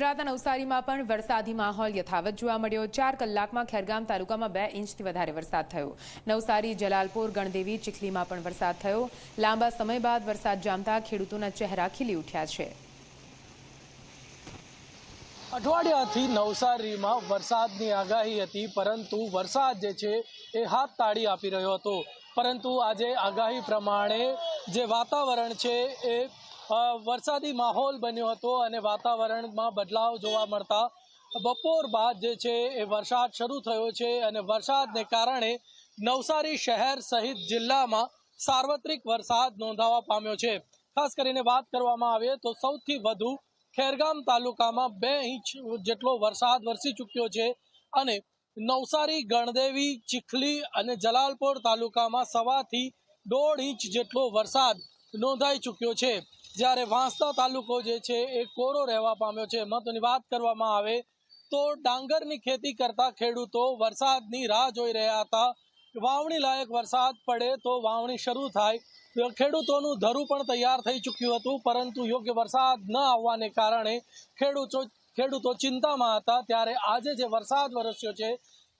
ગુજરાતના નવસારીમાં પણ વરસાદી માહોલ યથાવત જોવા મળ્યો. ચાર કલાકમાં ખેરગામ તાલુકામાં બે ઇંચથી વધારે વરસાદ થયો. નવસારી, જલાલપુર, ગણદેવી, ચીખલીમાં પણ વરસાદ થયો. લાંબા સમય બાદ વરસાદ જામતા ખેડૂતોના ચહેરા ખીલી ઉઠ્યા છે. અઠવાડિયાથી નવસારીમાં વરસાદની આગાહી હતી, પરંતુ વરસાદ જે છે એ હાથ તાળી આપી રહ્યો હતો. પરંતુ આજે આગાહી પ્રમાણે જે વાતાવરણ છે એ વરસાદી માહોલ બન્યો હતો અને વાતાવરણમાં બદલાવ જોવા મળતા બપોર બાદ જે છે એ વરસાદ શરૂ થયો છે અને વરસાદને કારણે નવસારી શહેર સહિત જિલ્લામાં સાર્વત્રિક વરસાદ નોંધાવા પામ્યો છે. ખાસ કરીને વાત કરવામાં આવે તો સૌથી વધુ ખેરગામ તાલુકામાં બે ઇંચ જેટલો વરસાદ વરસી ચૂક્યો છે અને નવસારી, ગણદેવી, ચીખલી અને જલાલપોર તાલુકામાં સવાથી દોઢ ઇંચ જેટલો વરસાદ નોંધાઈ ચૂક્યો છે. જ્યારે વાંસદા તાલુકો જે છે એ કોરો રહેવા પામ્યો છે. મહત્વની વાત કરવામાં આવે તો ડાંગરની ખેતી કરતા ખેડૂતો વરસાદની રાહ જોઈ રહ્યા હતા. વાવણી લાયક વરસાદ પડે તો વાવણી શરૂ થાય. ખેડૂતોનું ધરું પણ તૈયાર થઈ ચૂક્યું હતું, પરંતુ યોગ્ય વરસાદ ન આવવાને કારણે ખેડૂતો ખેડૂતો ચિંતામાં હતા. ત્યારે આજે જે વરસાદ વરસ્યો છે,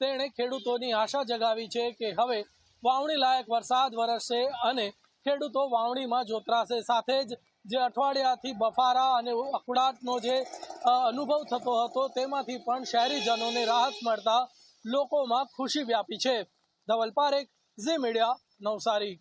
તેણે ખેડૂતોની આશા જગાવી છે કે હવે વાવણી લાયક વરસાદ વરસશે અને ખેડૂતો વાવણીમાં જોતરાશે. સાથે જ જે અઠવાડિયાથી બફારા અને ઉકળાટનો જે અનુભવ થતો હતો, તેમાંથી પણ શહેરીજનોને રાહત મળતા લોકોમાં ખુશી વ્યાપી છે. Dhaval Parekh, Zee Media, Navsari.